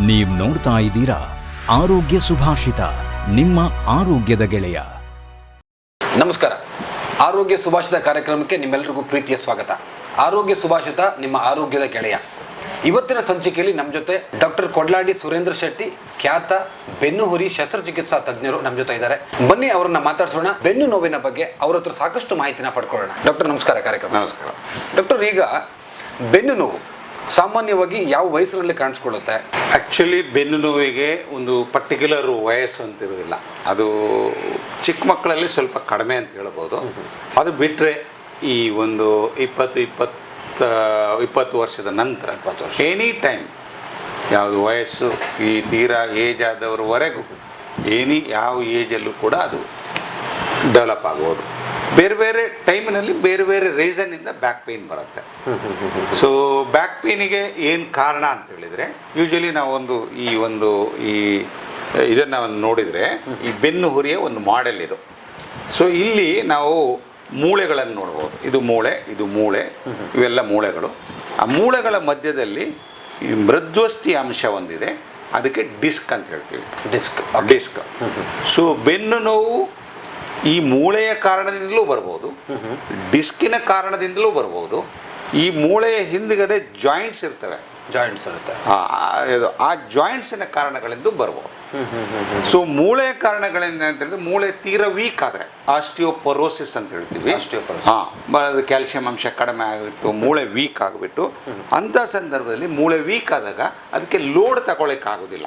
ನೀವ್ ನೋಡ್ತಾ ಇದ್ದೀರಾ ಆರೋಗ್ಯ ಸುಭಾಷಿತ ನಿಮ್ಮ ಆರೋಗ್ಯದ ಗೆಳೆಯ. ನಮಸ್ಕಾರ. ಆರೋಗ್ಯ ಸುಭಾಷಿತ ಕಾರ್ಯಕ್ರಮಕ್ಕೆ ನಿಮ್ಮೆಲ್ಲರಿಗೂ ಪ್ರೀತಿಯ ಸ್ವಾಗತ. ಆರೋಗ್ಯ ಸುಭಾಷಿತ ನಿಮ್ಮ ಆರೋಗ್ಯದ ಗೆಳೆಯ. ಇವತ್ತಿನ ಸಂಚಿಕೆಯಲ್ಲಿ ನಮ್ಮ ಜೊತೆ ಡಾಕ್ಟರ್ ಕೊಡ್ಲಾಡಿ ಸುರೇಂದ್ರ ಶೆಟ್ಟಿ ಖ್ಯಾತ ಬೆನ್ನುಹುರಿ ಶಸ್ತ್ರಚಿಕಿತ್ಸಾ ತಜ್ಞರು ನಮ್ಮ ಜೊತೆ ಇದ್ದಾರೆ. ಬನ್ನಿ ಅವರನ್ನ ಮಾತಾಡ್ಸೋಣ. ಬೆನ್ನು ನೋವಿನ ಬಗ್ಗೆ ಅವ್ರ ಹತ್ರ ಸಾಕಷ್ಟು ಮಾಹಿತಿನ ಪಡ್ಕೊಳ್ಳೋಣ. ಡಾಕ್ಟರ್ ನಮಸ್ಕಾರ ಕಾರ್ಯಕ್ರಮ. ನಮಸ್ಕಾರ. ಡಾಕ್ಟರ್ ಈಗ ಬೆನ್ನು ನೋವು. ಸಾಮಾನ್ಯವಾಗಿ ಯಾವ ವಯಸ್ಸಿನಲ್ಲಿ ಕಾಣಿಸ್ಕೊಳ್ಳುತ್ತೆ? ಆ್ಯಕ್ಚುಲಿ ಬೆನ್ನು ನೋವಿಗೆ ಒಂದು ಪರ್ಟಿಕ್ಯುಲರ್ ವಯಸ್ಸು ಅಂತಿರೋದಿಲ್ಲ ಅದು ಚಿಕ್ಕ ಮಕ್ಕಳಲ್ಲಿ ಸ್ವಲ್ಪ ಕಡಿಮೆ ಅಂತ ಹೇಳ್ಬೋದು. ಅದು ಬಿಟ್ಟರೆ ಈ ಒಂದು ಇಪ್ಪತ್ತು ಇಪ್ಪತ್ತ ಇಪ್ಪತ್ತು ವರ್ಷದ ನಂತರ ಇಪ್ಪತ್ತು ವರ್ಷ. ಎನಿ ಟೈಮ್ ಯಾವುದು ವಯಸ್ಸು ಈ ತೀರಾ ಏಜ್ ಆದವರವರೆಗೂ ಏನಿ ಯಾವ ಏಜಲ್ಲೂ ಕೂಡ ಅದು ಡೆವಲಪ್ ಆಗ್ಬೋದು ಬೇರೆ ಬೇರೆ ಟೈಮಿನಲ್ಲಿ ಬೇರೆ ಬೇರೆ ರೀಸನ್ನಿಂದ ಬ್ಯಾಕ್ ಪೇಯ್ನ್ ಬರುತ್ತೆ. ಸೊ ಬ್ಯಾಕ್ ಪೇನಿಗೆ ಏನು ಕಾರಣ ಅಂತ ಹೇಳಿದರೆ ಯೂಶಲಿ ನಾವೊಂದು ಈ ಒಂದು ಈ ಇದನ್ನು ನೋಡಿದರೆ ಈ ಬೆನ್ನು ಹುರಿಯ ಒಂದು ಮಾಡೆಲ್ ಇದು. ಸೊ ಇಲ್ಲಿ ನಾವು ಮೂಳೆಗಳನ್ನು ನೋಡ್ಬೋದು. ಇದು ಮೂಳೆ ಇದು ಮೂಳೆ ಇವೆಲ್ಲ ಮೂಳೆಗಳು. ಆ ಮೂಳೆಗಳ ಮಧ್ಯದಲ್ಲಿ ಈ ಮೃದ್ವಸ್ತಿ ಅಂಶ ಒಂದಿದೆ. ಅದಕ್ಕೆ ಡಿಸ್ಕ್ ಅಂತ ಹೇಳ್ತೀವಿ. ಡಿಸ್ಕ್ ಡಿಸ್ಕ್ ಸೊ ಬೆನ್ನು ನೋವು ಈ ಮೂಳೆಯ ಕಾರಣದಿಂದಲೂ ಬರ್ಬೋದು. ಡಿಸ್ಕಿನ ಕಾರಣದಿಂದಲೂ ಬರ್ಬೋದು. ಈ ಮೂಳೆಯ ಹಿಂದ್ಗಡೆ ಜಾಯಿಂಟ್ಸ್ ಇರ್ತವೆ. ಜಾಯಿಂಟ್ಸ್ ಇರುತ್ತೆ. ಇದು- ಆ ಜಾಯಿಂಟ್ಸಿನ ಕಾರಣಗಳಿಂದ ಬರುವ. ಸೊ ಮೂಳೆ ಕಾರಣಗಳಿಂದ ಅಂತ ಹೇಳಿದ್ರೆ ಮೂಳೆ ತೀರ ವೀಕ್ ಆದರೆ ಆಸ್ಟಿಯೋಪರೋಸಿಸ್ ಅಂತ ಹೇಳ್ತೀವಿ. ಹಾಂ ಕ್ಯಾಲ್ಸಿಯಂ ಅಂಶ ಕಡಿಮೆ ಆಗಿಬಿಟ್ಟು ಮೂಳೆ ವೀಕ್ ಆಗಿಬಿಟ್ಟು ಅಂಥ ಸಂದರ್ಭದಲ್ಲಿ ಮೂಳೆ ವೀಕ್ ಆದಾಗ ಅದಕ್ಕೆ ಲೋಡ್ ತಗೊಳಕ್ಕಾಗೋದಿಲ್ಲ. ಆಗೋದಿಲ್ಲ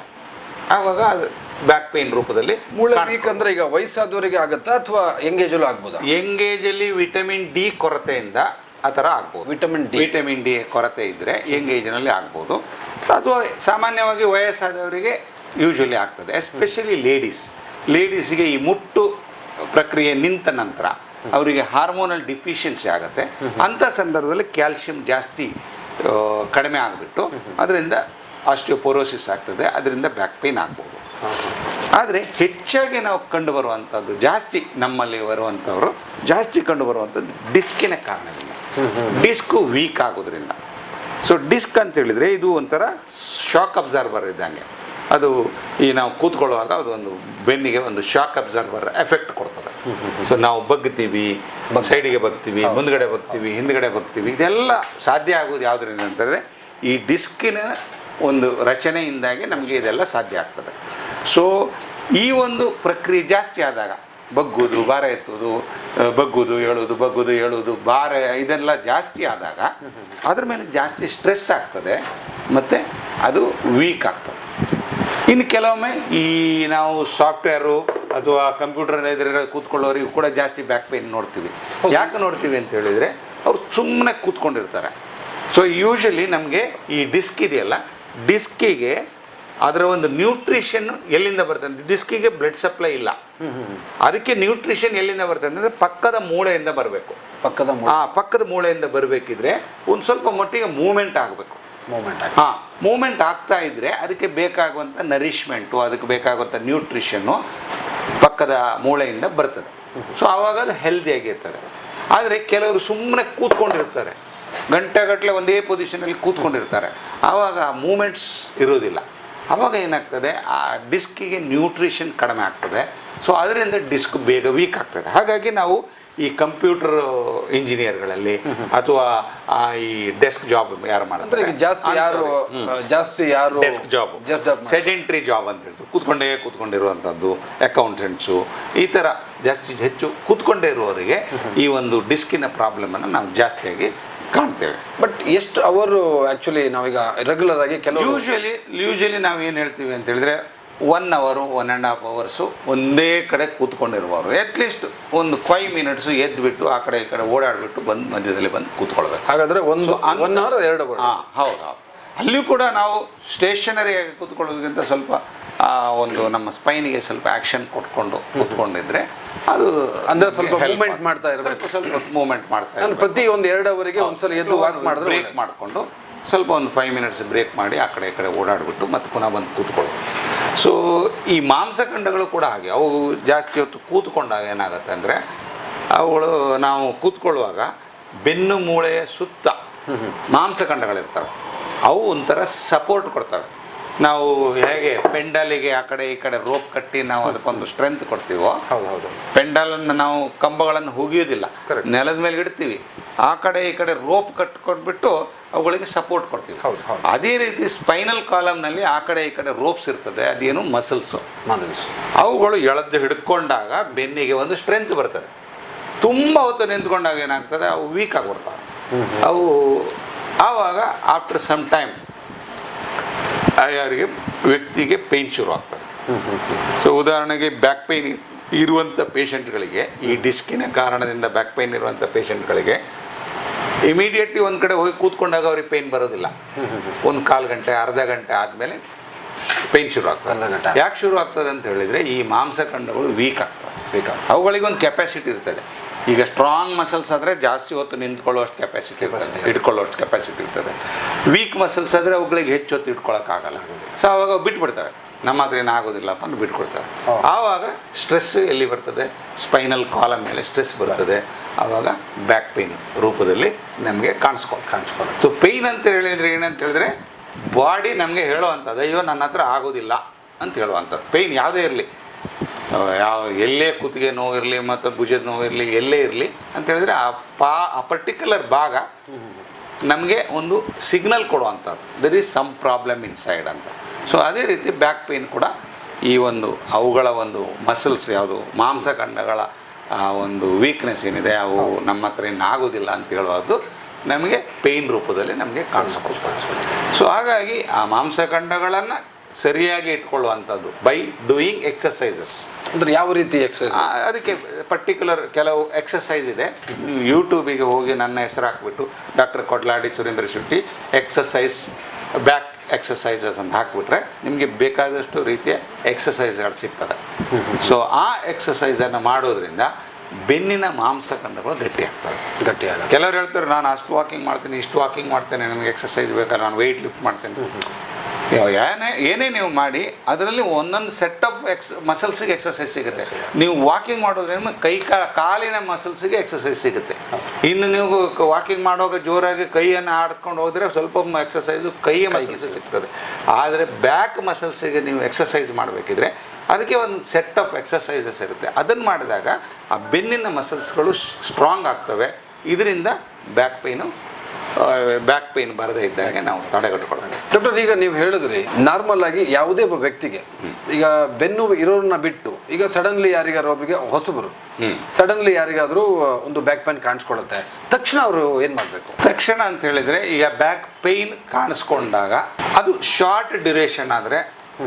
ಆವಾಗ ಅದು ಬ್ಯಾಕ್ ಪೇನ್ ರೂಪದಲ್ಲಿ ಮೂಳೆ ವೀಕ್ ಅಂದ್ರೆ ಈಗ ವಯಸ್ಸಾದವರಿಗೆ ಆಗುತ್ತಾ ಅಥವಾ ಎಂಗೇಜಲ್ಲೂ ಆಗ್ಬೋದಾ? ಎಂಗೇಜಲ್ಲಿ ವಿಟಮಿನ್ ಡಿ ಕೊರತೆಯಿಂದ ಆ ಥರ ಆಗ್ಬೋದು. Vitamin D. ವಿಟಮಿನ್ ಡಿ ಕೊರತೆ ಇದ್ದರೆ ಎಂಗೇಜ್ನಲ್ಲಿ ಆಗ್ಬೋದು. ಅದು ಸಾಮಾನ್ಯವಾಗಿ ವಯಸ್ಸಾದವರಿಗೆ ಯೂಶ್ವಲಿ ಆಗ್ತದೆ ಎಸ್ಪೆಷಲಿ ಲೇಡೀಸ್. ಲೇಡೀಸಿಗೆ ಈ ಮುಟ್ಟು ಪ್ರಕ್ರಿಯೆ ನಿಂತ ನಂತರ ಅವರಿಗೆ ಹಾರ್ಮೋನಲ್ ಡಿಫಿಷಿಯನ್ಸಿ ಆಗುತ್ತೆ. ಅಂಥ ಸಂದರ್ಭದಲ್ಲಿ ಕ್ಯಾಲ್ಸಿಯಂ ಜಾಸ್ತಿ ಕಡಿಮೆ ಆಗಿಬಿಟ್ಟು ಅದರಿಂದ ಆಸ್ಟಿಯೋಪೊರೋಸಿಸ್ ಆಗ್ತದೆ ಅದರಿಂದ ಬ್ಯಾಕ್ ಪೇನ್ ಆಗ್ಬೋದು. ಆದರೆ ಹೆಚ್ಚಾಗಿ ನಾವು ಕಂಡು ಬರುವಂಥದ್ದು ಜಾಸ್ತಿ ನಮ್ಮಲ್ಲಿ ಬರುವಂಥವರು ಜಾಸ್ತಿ ಕಂಡು ಬರುವಂಥದ್ದು ಡಿಸ್ಕಿನ ಕಾರಣದಿಂದ. ಡಿಸ್ಕು ವೀಕ್ ಆಗೋದ್ರಿಂದ. ಸೊ ಡಿಸ್ಕ್ ಅಂತ ಹೇಳಿದರೆ ಇದು ಒಂಥರ ಶಾಕ್ ಅಬ್ಸರ್ವರ್ ಇದ್ದಂಗೆ ಅದು ಈ ನಾವು ಕೂತ್ಕೊಳ್ಳುವಾಗ ಅದು ಒಂದು ಬೆನ್ನಿಗೆ ಒಂದು ಶಾಕ್ ಅಬ್ಸರ್ವರ್ ಎಫೆಕ್ಟ್ ಕೊಡ್ತದೆ. ಸೊ ನಾವು ಬಗ್ತೀವಿ ಸೈಡಿಗೆ ಬಗ್ತೀವಿ ಮುಂದ್ಗಡೆ ಬಗ್ತೀವಿ ಹಿಂದ್ಗಡೆ ಬಗ್ತೀವಿ ಇದೆಲ್ಲ ಸಾಧ್ಯ ಆಗೋದು ಯಾವುದರಿಂದ ಅಂತಂದರೆ ಈ ಡಿಸ್ಕಿನ ಒಂದು ರಚನೆಯಿಂದಾಗಿ ನಮಗೆ ಇದೆಲ್ಲ ಸಾಧ್ಯ ಆಗ್ತದೆ. ಸೊ ಈ ಒಂದು ಪ್ರಕ್ರಿಯೆ ಜಾಸ್ತಿ ಆದಾಗ ಬಗ್ಗುದು ಭಾರ ಎತ್ತುವುದು ಬಗ್ಗುದು ಹೇಳೋದು ಬಗ್ಗುದು ಹೇಳೋದು ಭಾರ ಇದೆಲ್ಲ ಜಾಸ್ತಿ ಆದಾಗ ಅದ್ರ ಮೇಲೆ ಜಾಸ್ತಿ ಸ್ಟ್ರೆಸ್ ಆಗ್ತದೆ ಮತ್ತು ಅದು ವೀಕ್ ಆಗ್ತದೆ. ಇನ್ನು ಕೆಲವೊಮ್ಮೆ ಈ ನಾವು ಸಾಫ್ಟ್ವೇರು ಅಥವಾ ಕಂಪ್ಯೂಟರ್ ಎದುರು ಕೂತ್ಕೊಳ್ಳೋರಿಗೆ ಕೂಡ ಜಾಸ್ತಿ ಬ್ಯಾಕ್ ಪೇನ್ ನೋಡ್ತೀವಿ. ಯಾಕೆ ನೋಡ್ತೀವಿ ಅಂತ ಹೇಳಿದರೆ ಅವ್ರು ಸುಮ್ಮನೆ ಕೂತ್ಕೊಂಡಿರ್ತಾರೆ. ಸೊ ಯೂಶಲಿ ನಮಗೆ ಈ ಡಿಸ್ಕ್ ಇದೆಯಲ್ಲ ಡಿಸ್ಕಿಗೆ ಅದರ ಒಂದು ನ್ಯೂಟ್ರಿಷನ್ ಎಲ್ಲಿಂದ ಬರ್ತದೆ ಡಿಸ್ಕಿಗೆ ಬ್ಲಡ್ ಸಪ್ಲೈ ಇಲ್ಲ. ಅದಕ್ಕೆ ನ್ಯೂಟ್ರಿಷನ್ ಎಲ್ಲಿಂದ ಬರ್ತದೆ ಅಂದರೆ ಪಕ್ಕದ ಮೂಳೆಯಿಂದ ಬರಬೇಕು. ಪಕ್ಕದ ಹಾಂ ಪಕ್ಕದ ಮೂಳೆಯಿಂದ ಬರಬೇಕಿದ್ರೆ ಒಂದು ಸ್ವಲ್ಪ ಮಟ್ಟಿಗೆ ಮೂಮೆಂಟ್ ಆಗಬೇಕು. ಮೂಮೆಂಟ್ ಹಾಂ ಮೂಮೆಂಟ್ ಆಗ್ತಾ ಇದ್ದರೆ ಅದಕ್ಕೆ ಬೇಕಾಗುವಂಥ ನರಿಷ್ಮೆಂಟು ಅದಕ್ಕೆ ಬೇಕಾಗುವಂಥ ನ್ಯೂಟ್ರಿಷನ್ನು ಪಕ್ಕದ ಮೂಳೆಯಿಂದ ಬರ್ತದೆ. ಸೊ ಆವಾಗ ಅದು ಹೆಲ್ದಿಯಾಗಿರ್ತದೆ ಆದರೆ ಕೆಲವರು ಸುಮ್ಮನೆ ಕೂತ್ಕೊಂಡಿರ್ತಾರೆ. ಗಂಟೆಗಟ್ಟಲೆ ಒಂದೇ ಪೊಸಿಷನಲ್ಲಿ ಕೂತ್ಕೊಂಡಿರ್ತಾರೆ. ಆವಾಗ ಮೂಮೆಂಟ್ಸ್ ಇರೋದಿಲ್ಲ ಆವಾಗ ಏನಾಗ್ತದೆ? ಆ ಡಿಸ್ಕಿಗೆ ನ್ಯೂಟ್ರಿಷನ್ ಕಡಿಮೆ ಆಗ್ತದೆ. ಸೊ ಅದರಿಂದ ಡಿಸ್ಕ್ ಬೇಗ ವೀಕ್ ಆಗ್ತದೆ. ಹಾಗಾಗಿ ನಾವು ಈ ಕಂಪ್ಯೂಟರ್ ಇಂಜಿನಿಯರ್ಗಳಲ್ಲಿ ಅಥವಾ ಈ ಡೆಸ್ಕ್ ಜಾಬ್ ಯಾರು ಮಾಡ್ತಾರೆ? ಜಾಸ್ತಿ ಯಾರು ಜಾಸ್ತಿ ಯಾರು ಡೆಸ್ಕ್ ಜಾಬ್ ಸೆಡೆಂಟ್ರಿ ಜಾಬ್ ಅಂತ ಹೇಳ್ತು ಕೂತ್ಕೊಂಡೇ ಕೂತ್ಕೊಂಡಿರುವಂಥದ್ದು ಅಕೌಂಟೆಂಟ್ಸು ಈ ಥರ ಜಾಸ್ತಿ ಹೆಚ್ಚು ಕೂತ್ಕೊಂಡೇ ಇರುವವರಿಗೆ ಈ ಒಂದು ಡಿಸ್ಕಿನ ಪ್ರಾಬ್ಲಮನ್ನು ನಾವು ಜಾಸ್ತಿಯಾಗಿ ಕಾಣ್ತೇವೆ. ಬಟ್ ಎಷ್ಟು ಅವರು ಆ್ಯಕ್ಚುಲಿ ನಾವೀಗ ರೆಗ್ಯುಲರ್ ಆಗಿ ಕೆಲವು ಯೂಶ್ವಲಿ ಯೂಶ್ವಲಿ ನಾವು ಏನು ಹೇಳ್ತೀವಿ ಅಂತ ಹೇಳಿದ್ರೆ ಒನ್ ಅವರು ಒನ್ ಆ್ಯಂಡ್ ಹಾಫ್ ಅವರ್ಸು ಒಂದೇ ಕಡೆ ಕೂತ್ಕೊಂಡಿರುವವರು. ಅಟ್ಲೀಸ್ಟ್ ಒಂದು ಫೈವ್ ಮಿನಿಟ್ಸು ಎದ್ದುಬಿಟ್ಟು ಆ ಕಡೆ ಈ ಕಡೆ ಓಡಾಡಿಬಿಟ್ಟು ಬಂದು ಮಧ್ಯದಲ್ಲಿ ಬಂದು ಕೂತ್ಕೊಳ್ಬೇಕು. ಹಾಗಾದರೆ ಒಂದು ಒನ್ ಅವರ್ ಎರಡು ಹಾಂ ಹೌದು ಹೌದು. ಅಲ್ಲಿಯೂ ಕೂಡ ನಾವು ಸ್ಟೇಷನರಿಯಾಗಿ ಕೂತ್ಕೊಳ್ಳೋದಕ್ಕಿಂತ ಸ್ವಲ್ಪ ಒಂದು ನಮ್ಮ ಸ್ಪೈನಿಗೆ ಸ್ವಲ್ಪ ಆ್ಯಕ್ಷನ್ ಕೊಟ್ಕೊಂಡು ಕೂತ್ಕೊಂಡಿದ್ರೆ ಅದು ಅಂದ್ರೆ ಸ್ವಲ್ಪ ಮೂವ್ಮೆಂಟ್ ಮಾಡ್ತಾ ಇರಬೇಕು. ಸ್ವಲ್ಪ ಮೂವ್ಮೆಂಟ್ ಮಾಡ್ತಾ ಇರ್ಬೇಕು. ಪ್ರತಿ ಒಂದು ಎರಡು ಅವರಿಗೆ ಒಂದ್ಸಲ ಎದ್ದು ವಾಕ್ ಮಾಡಿದ್ರೆ ಬ್ರೇಕ್ ಮಾಡಿಕೊಂಡು ಸ್ವಲ್ಪ ಒಂದು ಫೈವ್ ಮಿನಿಟ್ಸ್ ಬ್ರೇಕ್ ಮಾಡಿ ಆ ಕಡೆ ಈ ಕಡೆ ಓಡಾಡಿಬಿಟ್ಟು ಮತ್ತೆ ಪುನಃ ಬಂದು ಕೂತ್ಕೊಳ್ಳೋದು. ಸೊ ಈ ಮಾಂಸಖಂಡಗಳು ಕೂಡ ಹಾಗೆ. ಅವು ಜಾಸ್ತಿ ಹೊತ್ತು ಕೂತ್ಕೊಂಡಾಗ ಏನಾಗುತ್ತೆ ಅಂದರೆ ಅವುಗಳು ನಾವು ಕೂತ್ಕೊಳ್ಳುವಾಗ ಬೆನ್ನು ಮೂಳೆಯ ಸುತ್ತ ಮಾಂಸಖಂಡಗಳಿರ್ತವೆ ಅವು ಒಂಥರ ಸಪೋರ್ಟ್ ಕೊಡ್ತವೆ. ನಾವು ಹೇಗೆ ಪೆಂಡಲಿಗೆ ಆ ಕಡೆ ಈ ಕಡೆ ರೋಪ್ ಕಟ್ಟಿ ನಾವು ಅದಕ್ಕೊಂದು ಸ್ಟ್ರೆಂತ್ ಕೊಡ್ತೀವೋ ಹೌದು ಹೌದು. ಪೆಂಡಲನ್ನು ನಾವು ಕಂಬಗಳನ್ನು ಹುಗಿಯೋದಿಲ್ಲ. ನೆಲದ ಮೇಲೆ ಇಡ್ತೀವಿ. ಆ ಕಡೆ ಈ ಕಡೆ ರೋಪ್ ಕಟ್ಕೊಟ್ಬಿಟ್ಟು ಅವುಗಳಿಗೆ ಸಪೋರ್ಟ್ ಕೊಡ್ತೀವಿ. ಹೌದು, ಹೌದು. ಅದೇ ರೀತಿ ಸ್ಪೈನಲ್ ಕಾಲಮ್ನಲ್ಲಿ ಆ ಕಡೆ ಈ ಕಡೆ ರೋಪ್ಸ್ ಇರ್ತದೆ ಅದೇನು ಮಸಲ್ಸು ಅವುಗಳು ಎಳೆದು ಹಿಡ್ಕೊಂಡಾಗ ಬೆನ್ನಿಗೆ ಒಂದು ಸ್ಟ್ರೆಂತ್ ಬರ್ತದೆ. ತುಂಬ ಹೊತ್ತು ನಿಂತ್ಕೊಂಡಾಗ ಏನಾಗ್ತದೆ? ಅವು ವೀಕ್ ಆಗಿಬಿಡ್ತವೆ. ಅವು ಆವಾಗ ಆಫ್ಟರ್ ಸಮ್ ಟೈಮ್ ಯಾರಿಗೆ ವ್ಯಕ್ತಿಗೆ ಪೇಯ್ನ್ ಶುರು ಆಗ್ತದೆ. ಸೊ ಉದಾಹರಣೆಗೆ ಬ್ಯಾಕ್ ಪೇಯ್ನ್ ಇರುವಂಥ ಪೇಷಂಟ್ಗಳಿಗೆ ಈ ಡಿಸ್ಕಿನ ಕಾರಣದಿಂದ ಬ್ಯಾಕ್ ಪೇಯ್ನ್ ಇರುವಂಥ ಪೇಷಂಟ್ಗಳಿಗೆ ಇಮಿಡಿಯೇಟ್ಲಿ ಒಂದು ಕಡೆ ಹೋಗಿ ಕೂತ್ಕೊಂಡಾಗ ಅವ್ರಿಗೆ ಪೇಯ್ನ್ ಬರೋದಿಲ್ಲ. ಒಂದು ಕಾಲು ಗಂಟೆ ಅರ್ಧ ಗಂಟೆ ಆದಮೇಲೆ ಪೇಯ್ನ್ ಶುರು ಅರ್ಧ ಆಗ್ತದೆ ಗಂಟೆ. ಯಾಕೆ ಶುರು ಆಗ್ತದೆ ಅಂತ ಹೇಳಿದರೆ ಈ ಮಾಂಸಖಂಡಗಳು ವೀಕ್ ಆಗ್ತವೆ. ವೀಕ್ ಅವುಗಳಿಗೆ ಒಂದು ಕೆಪಾಸಿಟಿ ಇರ್ತದೆ. ಈಗ ಸ್ಟ್ರಾಂಗ್ ಮಸಲ್ಸ್ ಆದರೆ ಜಾಸ್ತಿ ಹೊತ್ತು ನಿಂತ್ಕೊಳ್ಳೋಷ್ಟು ಕೆಪಾಸಿಟಿ ಇರ್ತದೆ. ಇಟ್ಕೊಳ್ಳೋಷ್ಟು ಕೆಪಾಸಿಟಿ ಇರ್ತದೆ. ವೀಕ್ ಮಸಲ್ಸ್ ಆದರೆ ಅವುಗಳಿಗೆ ಹೆಚ್ಚು ಹೊತ್ತು ಇಟ್ಕೊಳ್ಳೋಕ್ಕಾಗಲ್ಲ ಸೊ ಅವಾಗ ಅವು ಬಿಟ್ಬಿಡ್ತವೆ ನಮ್ಮ ಹತ್ರ ಏನಾಗೋದಿಲ್ಲಪ್ಪ ಅಂತ ಬಿಟ್ಕೊಡ್ತಾರೆ. ಆವಾಗ ಸ್ಟ್ರೆಸ್ ಎಲ್ಲಿ ಬರ್ತದೆ? ಸ್ಪೈನಲ್ ಕಾಲಮ್ ಮೇಲೆ ಸ್ಟ್ರೆಸ್ ಬರ್ತದೆ. ಆವಾಗ ಬ್ಯಾಕ್ ಪೇನ್ ರೂಪದಲ್ಲಿ ನಮಗೆ ಕಾಣಿಸ್ಕೊ ಕಾಣಿಸ್ಕೊಳ್ಳೋದು ಸೊ ಪೇಯ್ನ್ ಅಂತ ಹೇಳಿದ್ರೆ ಏನಂತ ಹೇಳಿದ್ರೆ ಬಾಡಿ ನಮಗೆ ಹೇಳೋ ಅಂಥದ್ದು ಅಯ್ಯೋ ನನ್ನ ಹತ್ರ ಆಗೋದಿಲ್ಲ ಅಂತ ಹೇಳುವಂಥದ್ದು ಪೇಯ್ನ್ ಯಾವುದೇ ಇರಲಿ. ಯಾವ ಎಲ್ಲೇ ಕುತ್ತಿಗೆ ನೋವಿರಲಿ ಮತ್ತು ಭುಜದ ನೋವಿರಲಿ ಎಲ್ಲೇ ಇರಲಿ ಅಂತ ಹೇಳಿದ್ರೆ ಆ ಪಾ, ಆ ಪರ್ಟಿಕ್ಯುಲರ್ ಭಾಗ ನಮಗೆ ಒಂದು ಸಿಗ್ನಲ್ ಕೊಡುವಂಥದ್ದು. There is some problem inside ಅಂತ. ಸೊ ಅದೇ ರೀತಿ ಬ್ಯಾಕ್ ಪೇಯ್ನ್ ಕೂಡ ಈ ಒಂದು ಅವುಗಳ ಒಂದು ಮಸಲ್ಸ್ ಯಾವುದು ಮಾಂಸಖಂಡಗಳ ಆ ಒಂದು ವೀಕ್ನೆಸ್ ಏನಿದೆ, ಅವು ನಮ್ಮ ಹತ್ರ ಏನು ಆಗೋದಿಲ್ಲ ಅಂತ ಹೇಳುವುದು ನಮಗೆ ಪೇಯ್ನ್ ರೂಪದಲ್ಲಿ ನಮಗೆ ಕಾಣಿಸ್ಕೊಳ್ತಾರೆ ಸೊ ಹಾಗಾಗಿ ಆ ಮಾಂಸಖಂಡಗಳನ್ನು ಸರಿಯಾಗಿ ಇಟ್ಕೊಳ್ಳುವಂಥದ್ದು ಬೈ ಡೂಯಿಂಗ್ ಎಕ್ಸಸೈಸಸ್ ಅಂದ್ರೆ ಯಾವ ರೀತಿ ಎಕ್ಸಸೈಸ್ ಅದಕ್ಕೆ ಪರ್ಟಿಕ್ಯುಲರ್ ಕೆಲವು ಎಕ್ಸಸೈಸ್ ಇದೆ. ನೀವು ಯೂಟ್ಯೂಬಿಗೆ ಹೋಗಿ ನನ್ನ ಹೆಸರು ಹಾಕ್ಬಿಟ್ಟು doctor Kodladi Surendra Shetty exercise back exercises ಅಂತ ಹಾಕ್ಬಿಟ್ರೆ ನಿಮಗೆ ಬೇಕಾದಷ್ಟು ರೀತಿಯ ಎಕ್ಸಸೈಸ್ಗಳು ಸಿಗ್ತದೆ. ಸೊ ಆ ಎಕ್ಸಸೈಸನ್ನು ಮಾಡೋದ್ರಿಂದ ಬೆನ್ನಿನ ಮಾಂಸಖಂಡಗಳು ಗಟ್ಟಿ ಆಗ್ತವೆ. ಗಟ್ಟಿಯಾಗ ಕೆಲವರು ಹೇಳ್ತಾರೆ ನಾನು ಅಷ್ಟು ವಾಕಿಂಗ್ ಮಾಡ್ತೀನಿ ಇಷ್ಟು ವಾಕಿಂಗ್ ಮಾಡ್ತೇನೆ ನನಗೆ ಎಕ್ಸಸೈಸ್ ಬೇಕಾದ್ರೆ ನಾನು ವೆಯ್ಟ್ ಲಿಫ್ಟ್ ಮಾಡ್ತೇನೆ. ಏನೇ ಏನೇ ನೀವು ಮಾಡಿ ಅದರಲ್ಲಿ ಒಂದೊಂದು ಸೆಟ್ ಆಫ್ ಎಕ್ಸ್ ಮಸಲ್ಸಿಗೆ ಎಕ್ಸಸೈಸ್ ಸಿಗುತ್ತೆ. ನೀವು ವಾಕಿಂಗ್ ಮಾಡೋದ್ರಿಂದ ಕೈ ಕಾ ಕಾಲಿನ ಮಸಲ್ಸಿಗೆ ಎಕ್ಸಸೈಸ್ ಸಿಗುತ್ತೆ. ಇನ್ನು ನೀವು ವಾಕಿಂಗ್ ಮಾಡುವಾಗ ಜೋರಾಗಿ ಕೈಯನ್ನು ಆಡ್ಕೊಂಡು ಹೋದರೆ ಸ್ವಲ್ಪ ಎಕ್ಸಸೈಸು ಕೈಯ ಮಸಲ್ಸ್ ಸಿಗ್ತದೆ. ಆದರೆ ಬ್ಯಾಕ್ ಮಸಲ್ಸಿಗೆ ನೀವು ಎಕ್ಸಸೈಸ್ ಮಾಡಬೇಕಿದ್ರೆ ಅದಕ್ಕೆ ಒಂದು ಸೆಟ್ ಆಫ್ ಎಕ್ಸಸೈಸಸ್ ಇರುತ್ತೆ. ಅದನ್ನು ಮಾಡಿದಾಗ ಆ ಬೆನ್ನಿನ ಮಸಲ್ಸ್ಗಳು ಸ್ಟ್ರಾಂಗ್ ಆಗ್ತವೆ. ಇದರಿಂದ ಬ್ಯಾಕ್ ಪೇಯ್ನು ಬ್ಯಾಕ್ ಪೇನ್ ಬರದೇ ಇದ್ದಾಗ ನಾವು ತಡೆಗಟ್ಟಿಕೊಳ್ಳೋಣ ಡಾಕ್ಟರ್ ಈಗ ನೀವು ಹೇಳಿದ್ರಿ ನಾರ್ಮಲ್ ಆಗಿ ಯಾವುದೇ ಒಬ್ಬ ವ್ಯಕ್ತಿಗೆ ಈಗ ಬೆನ್ನು ಇರೋರನ್ನ ಬಿಟ್ಟು ಈಗ ಸಡನ್ಲಿ ಯಾರಿಗಾರು ಒಬ್ಬರಿಗೆ ಹೊಸಬರು. ಸಡನ್ಲಿ ಯಾರಿಗಾದರೂ ಒಂದು ಬ್ಯಾಕ್ ಪೇನ್ ಕಾಣಿಸ್ಕೊಳ್ಳುತ್ತೆ ತಕ್ಷಣ ಅವರು ಏನು ಮಾಡಬೇಕು? ತಕ್ಷಣ ಅಂತ ಹೇಳಿದರೆ ಈಗ ಬ್ಯಾಕ್ ಪೇನ್ ಕಾಣಿಸ್ಕೊಂಡಾಗ ಅದು ಶಾರ್ಟ್ ಡ್ಯೂರೇಷನ್ ಆದರೆ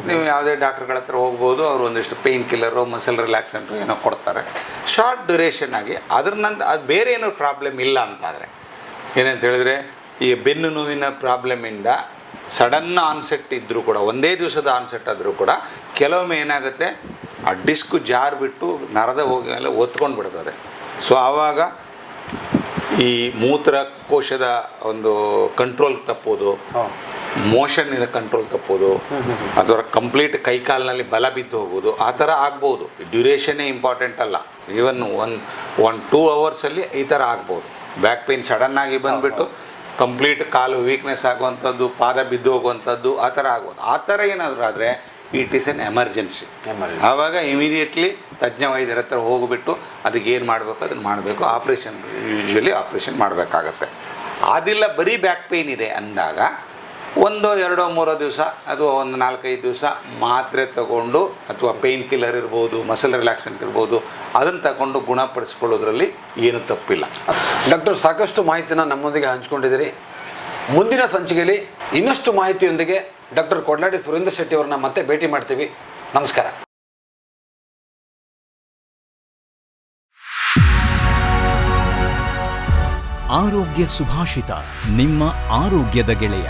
ನೀವು ಯಾವುದೇ ಡಾಕ್ಟರ್ಗಳ ಹತ್ರ ಹೋಗ್ಬೋದು ಅವರು ಒಂದಿಷ್ಟು ಪೇಯ್ನ್ ಕಿಲ್ಲರು ಮಸಲ್ ರಿಲ್ಯಾಕ್ಸೆಂಟು ಏನೋ ಕೊಡ್ತಾರೆ. ಶಾರ್ಟ್ ಡ್ಯೂರೇಷನ್ ಆಗಿ ಅದ್ರ ನಂತರ ಅದು ಬೇರೆ ಏನೋ ಪ್ರಾಬ್ಲಮ್ ಇಲ್ಲ ಅಂತಾದರೆ ಏನಂತ ಹೇಳಿದ್ರೆ ಈ ಬೆನ್ನು ನೋವಿನ ಪ್ರಾಬ್ಲಮಿಂದ ಸಡನ್ ಆನ್ಸೆಟ್ ಇದ್ದರೂ ಕೂಡ ಒಂದೇ ದಿವಸದ ಆನ್ಸೆಟ್ ಆದರೂ ಕೂಡ ಕೆಲವೊಮ್ಮೆ ಏನಾಗುತ್ತೆ ಆ ಡಿಸ್ಕ್ ಜಾರ್ ಬಿಟ್ಟು ನರದ ಹೋಗಿ ಮೇಲೆ ಒತ್ಕೊಂಡು ಬಿಡ್ತದೆ. ಸೊ ಆವಾಗ ಈ ಮೂತ್ರಕೋಶದ ಒಂದು ಕಂಟ್ರೋಲ್ ತಪ್ಪೋದು ಮೋಷನ್ ಇಂದ ಕಂಟ್ರೋಲ್ ತಪ್ಪೋದು ಅಥವಾ ಕಂಪ್ಲೀಟ್ ಕೈಕಾಲಿನಲ್ಲಿ ಬಲ ಬಿದ್ದು ಹೋಗೋದು ಆ ಥರ ಆಗ್ಬೋದು. ಡ್ಯೂರೇಷನ್ನೇ ಇಂಪಾರ್ಟೆಂಟ್ ಅಲ್ಲ. ಈವನ್ ಒನ್ ಒನ್ ಟೂ ಅವರ್ಸಲ್ಲಿ ಈ ಥರ ಆಗ್ಬೋದು. ಬ್ಯಾಕ್ ಪೇಯ್ನ್ ಸಡನ್ನಾಗಿ ಬಂದ್ಬಿಟ್ಟು ಕಂಪ್ಲೀಟ್ ಕಾಲು ವೀಕ್ನೆಸ್ ಆಗುವಂಥದ್ದು ಪಾದ ಬಿದ್ದು ಹೋಗುವಂಥದ್ದು ಆ ಥರ ಆಗ್ಬೋದು. ಆ ಥರ ಏನಾದರೂ ಆದರೆ ಇಟ್ ಈಸ್ ಎನ್ ಎಮರ್ಜೆನ್ಸಿ. ಆವಾಗ ಇಮಿಡಿಯೇಟ್ಲಿ ತಜ್ಞ ವೈದ್ಯರ ಹತ್ರ ಹೋಗಿಬಿಟ್ಟು ಅದಕ್ಕೆ ಏನು ಮಾಡಬೇಕು ಅದನ್ನು ಮಾಡಬೇಕು. ಆಪ್ರೇಷನ್ ಯೂಶ್ವಲಿ ಆಪ್ರೇಷನ್ ಮಾಡಬೇಕಾಗತ್ತೆ. ಅದಿಲ್ಲ ಬರೀ ಬ್ಯಾಕ್ ಪೇಯ್ನ್ ಇದೆ ಅಂದಾಗ ಒಂದೋ ಎರಡೋ ಮೂರೋ ದಿವಸ ಅಥವಾ ಒಂದು ನಾಲ್ಕೈದು ದಿವಸ ಮಾತ್ರೆ ತಗೊಂಡು ಅಥವಾ ಪೇಯ್ನ್ ಕಿಲ್ಲರ್ ಇರ್ಬೋದು ಮಸಲ್ ರಿಲ್ಯಾಕ್ಸೆಂಟ್ ಇರ್ಬೋದು ಅದನ್ನು ತಗೊಂಡು ಗುಣಪಡಿಸ್ಕೊಳ್ಳೋದ್ರಲ್ಲಿ ಏನು ತಪ್ಪಿಲ್ಲ. ಡಾಕ್ಟರ್ ಸಾಕಷ್ಟು ಮಾಹಿತಿನ ನಮ್ಮೊಂದಿಗೆ ಹಂಚ್ಕೊಂಡಿದ್ದೀರಿ. ಮುಂದಿನ ಸಂಚಿಕೆಯಲ್ಲಿ ಇನ್ನಷ್ಟು ಮಾಹಿತಿಯೊಂದಿಗೆ ಡಾಕ್ಟರ್ ಕೊಡ್ಲಾಡಿ ಸುರೇಂದ್ರ ಶೆಟ್ಟಿ ಅವರನ್ನ ಮತ್ತೆ ಭೇಟಿ ಮಾಡ್ತೀವಿ. ನಮಸ್ಕಾರ. ಆರೋಗ್ಯ ಸುಭಾಷಿತ ನಿಮ್ಮ ಆರೋಗ್ಯದ ಗೆಳೆಯ.